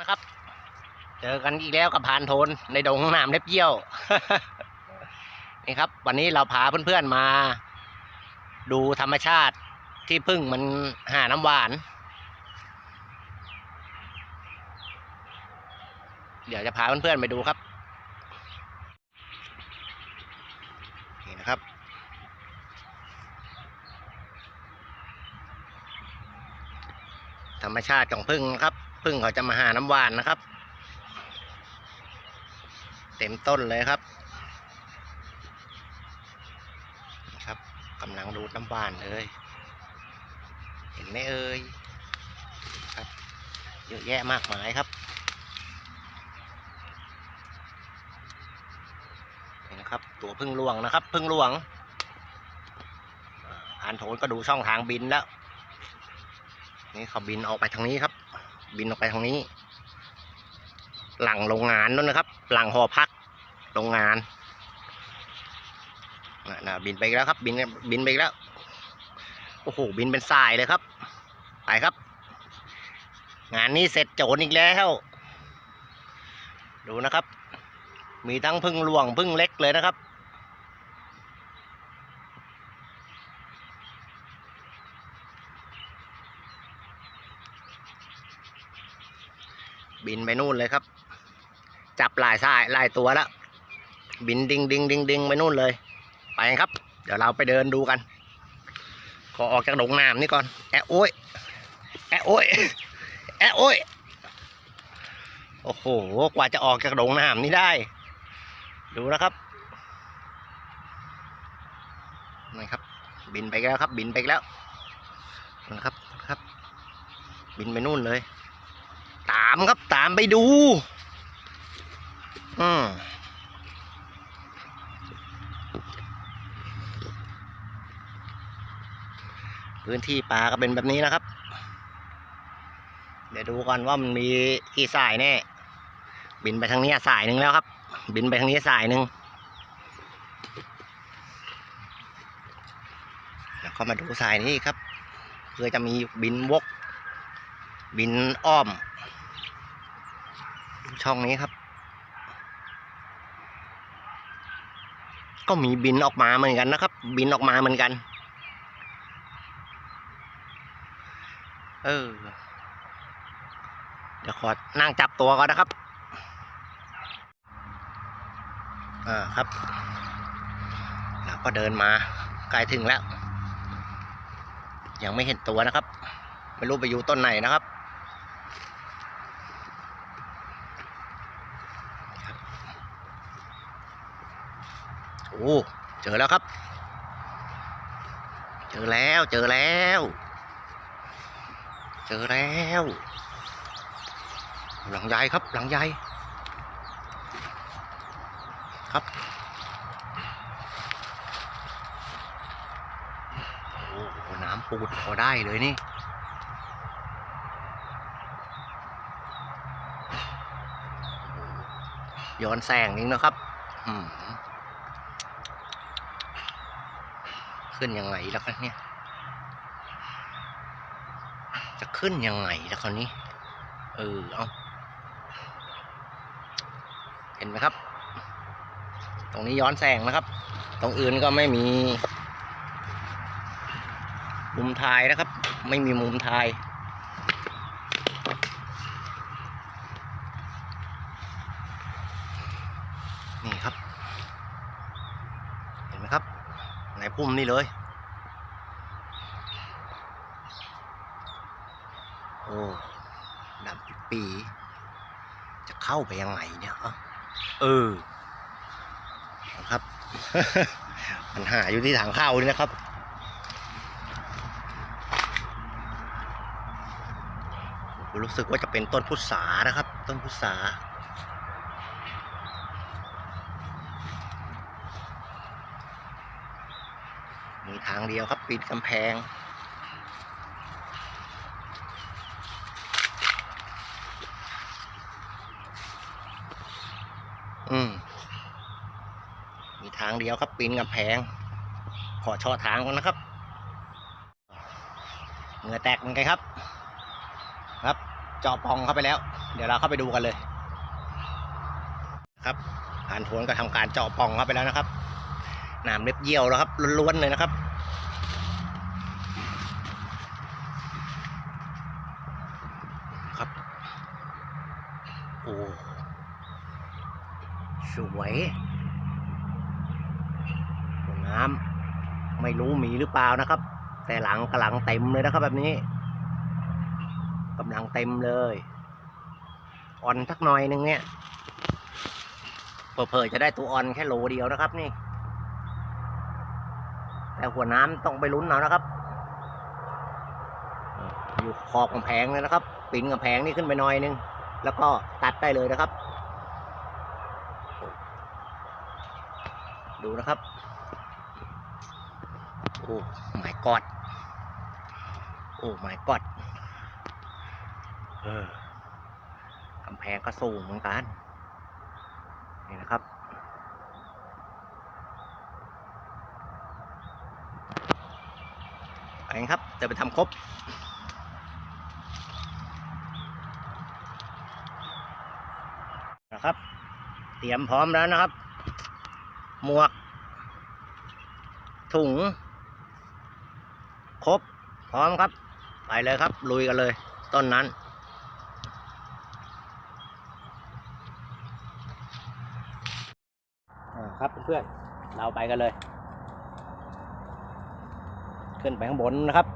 นะครับ เจอกันอีกแล้วกับพานโทนในดงน้ำเล็บเยี่ยว นี่ครับ วันนี้เราพาเพื่อนๆมา ดูธรรมชาติที่พึ่งมันหาน้ำหวาน เดี๋ยวจะพาเพื่อนๆไปดูครับนี่นะครับธรรมชาติของพึ่งนะครับ พึ่งเขาจะมาหาน้ำหวานนะครับ เต็มต้นเลยครับ ครับกำลังดูดน้ำหวานเลย เห็นไหมเอ่ยครับเยอะแยะมากมายครับนี่นะครับ ตัวพึ่งหลวงนะครับ พึ่งหลวงอ่าอานโถนก็ดูช่องทางบินแล้วนี่เขาบินออกไปทางนี้ครับ บินออกไปทางนี้ หลังโรงงานนั่นนะครับ หลังหอพักโรงงานน่ะบินไปแล้วครับ บินบินไปแล้วโอ้โหบินเป็นสายเลยครับ ไปครับ งานนี้เสร็จโจรอีกแล้ว ดูนะครับ มีทั้งพึ่งหลวงพึ่งเล็กเลยนะครับ บินไปนู่นเลยครับ จับหลายสายหลายตัวแล้ว บินดิงดิงดิงดิงไปนู่นเลย ไปครับ เดี๋ยวเราไปเดินดูกัน ขอออกจากดงน้ำนี่ก่อน แอะโอ้ย แอะโอ้ย แอะโอ้ย โอ้โห กว่าจะออกจากดงน้ำนี่ได้ ดูนะครับนี่ครับ บินไปแล้วครับ บินไปแล้วนะครับครับ บินไปนู่นเลย ตามครับตามไปดู อืมพื้นที่ป่าก็เป็นแบบนี้นะครับ เดี๋ยวดูก่อนว่ามันมีกี่สายแน่ บินไปทางนี้สายหนึ่งแล้วครับ บินไปทางนี้สายหนึ่งแล้วก็มาดูสายนี้ครับเพื่อจะมีบินวก บินอ้อม ช่องนี้ครับ ก็มีบินออกมาเหมือนกันนะครับ บินออกมาเหมือนกัน เออเดี๋ยวขอนั่งจับตัวก่อนนะครับ อ่าครับแล้วก็เดินมาใกล้ถึงแล้ว ยังไม่เห็นตัวนะครับ ไม่รู้ไปอยู่ต้นไหนนะครับ อ้เจอแล้วครับ เจอแล้วเจอแล้ว เจอแล้ว หลังใหญ่ครับหลังใหญ่ครับโอ้โหน้ำปูดพอได้เลยนี่ย้อนแสงนิดนะครับ อืม ขึ้นยังไงแล้วกันเนี่ย จะขึ้นยังไงแล้วคราวนี้ เออ เอาเห็นไหมครับ ตรงนี้ย้อนแสงนะครับ ตรงอื่นก็ไม่มี มุมทายนะครับ ไม่มีมุมทาย นี่ครับ เห็นไหมครับ ในพุ่มนี่เลยโอ้ดำปิดปี จะเข้าไปยังไงเนี่ยเอ้าเออนะครับปัญหาอยู่ที่ทางเข้านี่นะครับผมรู้สึกว่าจะเป็นต้นพุทรานะครับ ต้นพุทรา มีทางเดียวครับปีนกำแพง อืม มีทางเดียวครับปีนกำแพง ขอช่อทางก่อนนะครับ เหงื่อแตกเหมือนกันครับ ครับเจาะปองเข้าไปแล้ว เดี๋ยวเราเข้าไปดูกันเลย ครับผ่านโทนก็ทำการเจาะปองเข้าไปแล้วนะครับ หนามเล็บเยี่ยวแล้วครับล้วนๆเลยนะครับ ครับ โอ้ สวยน้ำไม่รู้มีหรือเปล่านะครับ แต่หลังกำลังเต็มเลยนะครับ แบบนี้กำลังเต็มเลยอ่อนสักหน่อยหนึงเนี่ยเผลอๆจะได้ตัวอ่อนแค่โหลเดียวนะครับนี่ แต่หัวน้ำต้องไปลุ้นเอานะครับ อยู่ขอบกำแพงเลยนะครับปีนกำแพงนี่ขึ้นไปหน่อยนึง แล้วก็ตัดได้เลยนะครับ ดูนะครับโอ้หมายกอดโอ้หมายกอดเออกำแพงก็สูงเหมือนกันนี่นะครับ ไปกันครับจะไปทำครบนะครับ เตรียมพร้อมแล้วนะครับ หมวก ถุง ครบ พร้อมครับ ไปเลยครับ ลุยกันเลย ต้นนั้นครับเพื่อนเราไปกันเลย ขึ้นไปข้างบนนะครับ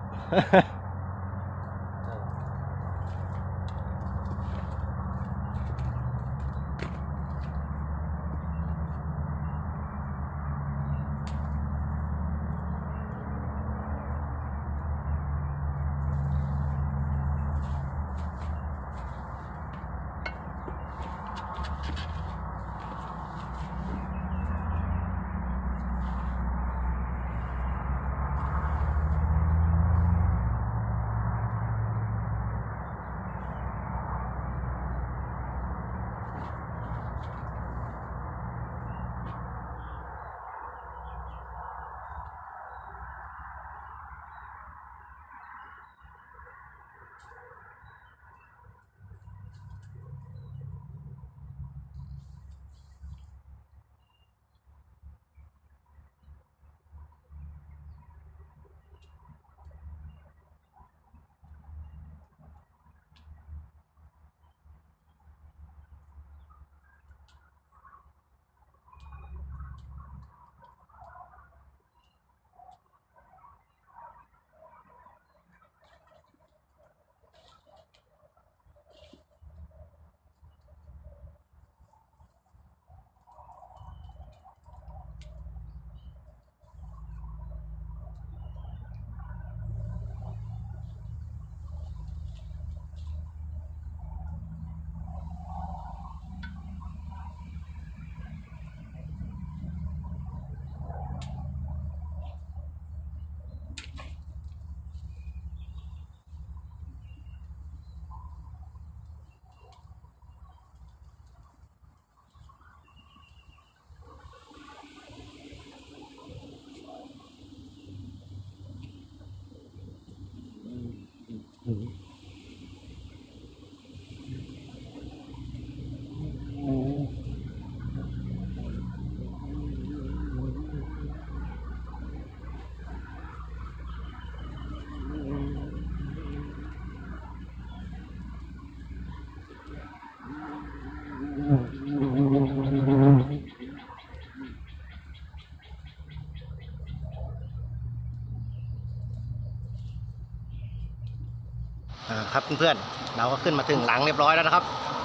เพื่อนๆ เราก็ขึ้นมาถึงหลังเรียบร้อยแล้วนะครับ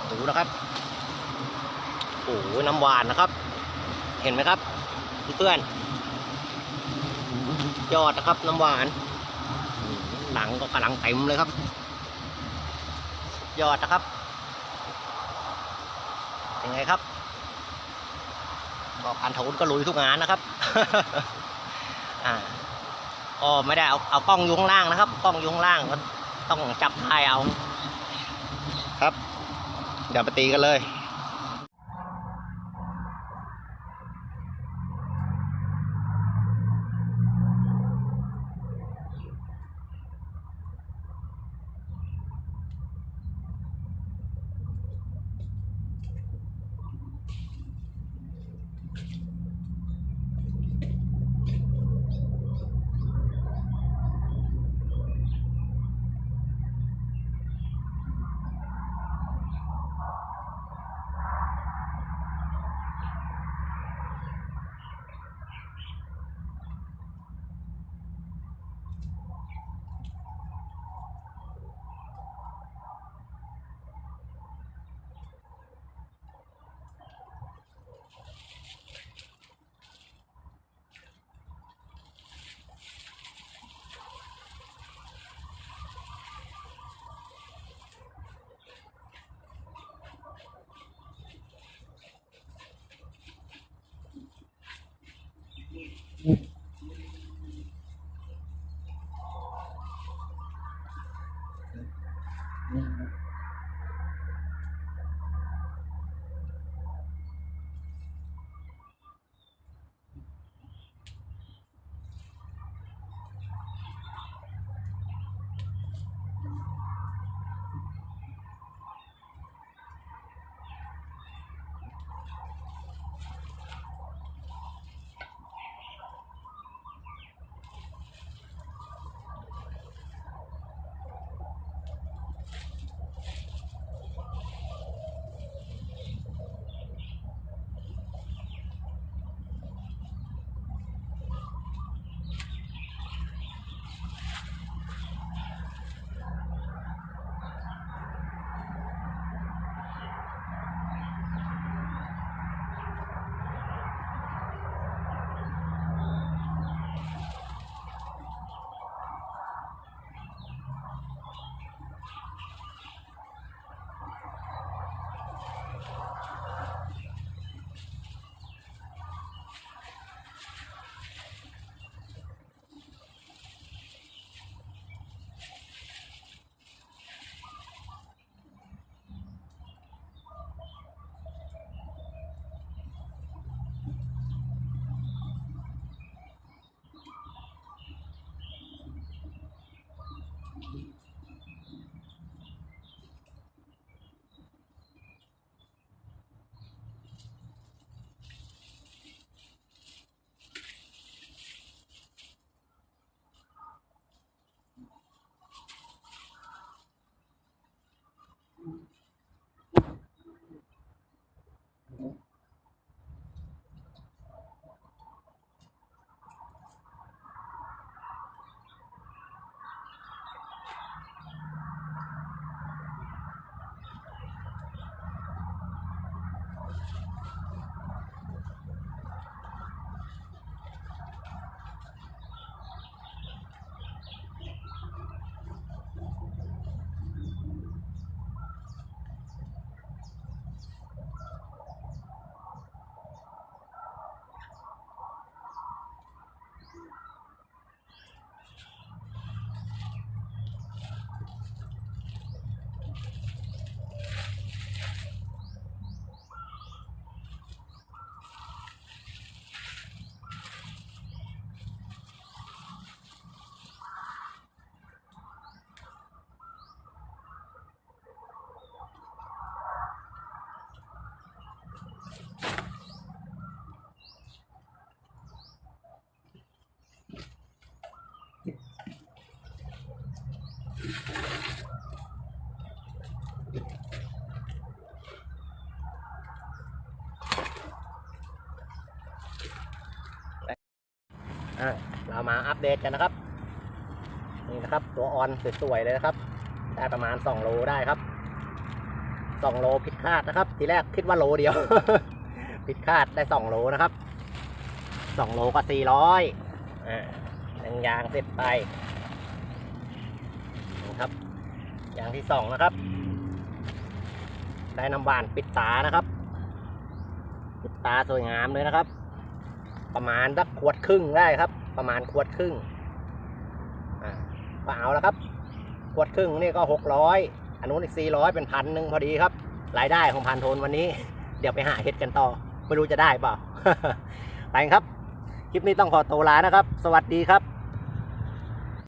ดูนะครับ โอ้โหน้ำหวานนะครับ เห็นไหมครับ เพื่อนๆ ยอดนะครับน้ำหวาน หลังก็กำลังเต็มเลยครับ ยอดนะครับ ยังไงครับบอกพันโทนก็ลุยทุกงานนะครับ อ่าก็ไม่ได้เอาเอากล้องอยู่ข้างล่างนะครับ กล้องอยู่ข้างล่าง ต้องจับถ่ายเอา ครับอย่าไปตีกันเลย เรามาอัปเดตกันนะครับ นี่นะครับ ตัวออนสวยๆเลยนะครับ ได้ประมาณ 2 โลได้ครับ 2 โลผิดคาดนะครับ ทีแรกคิดว่าโลเดียว ผิดคาดได้ 2 โลนะครับ 2 โลก็400อ่าหนึ่งยางเสร็จไปนะครับอย่างที่สองนะครับ ได้น้ำหวานปิดตานะครับ ปิดตาสวยงามเลยนะครับ ประมาณสักขวดครึ่งได้ครับ ประมาณขวดครึ่งอ่าก็เอาแล้วครับขวดครึ่งนี่ก็หกร้อยอันนู้นอีกสี่ร้อยเป็นพันหนึ่งพอดีครับ รายได้ของพันโทนวันนี้ เดี๋ยวไปหาเห็ดกันต่อ ไม่รู้จะได้เปล่าไปครับ คลิปนี้ต้องขอตัวลานะครับ สวัสดีครับ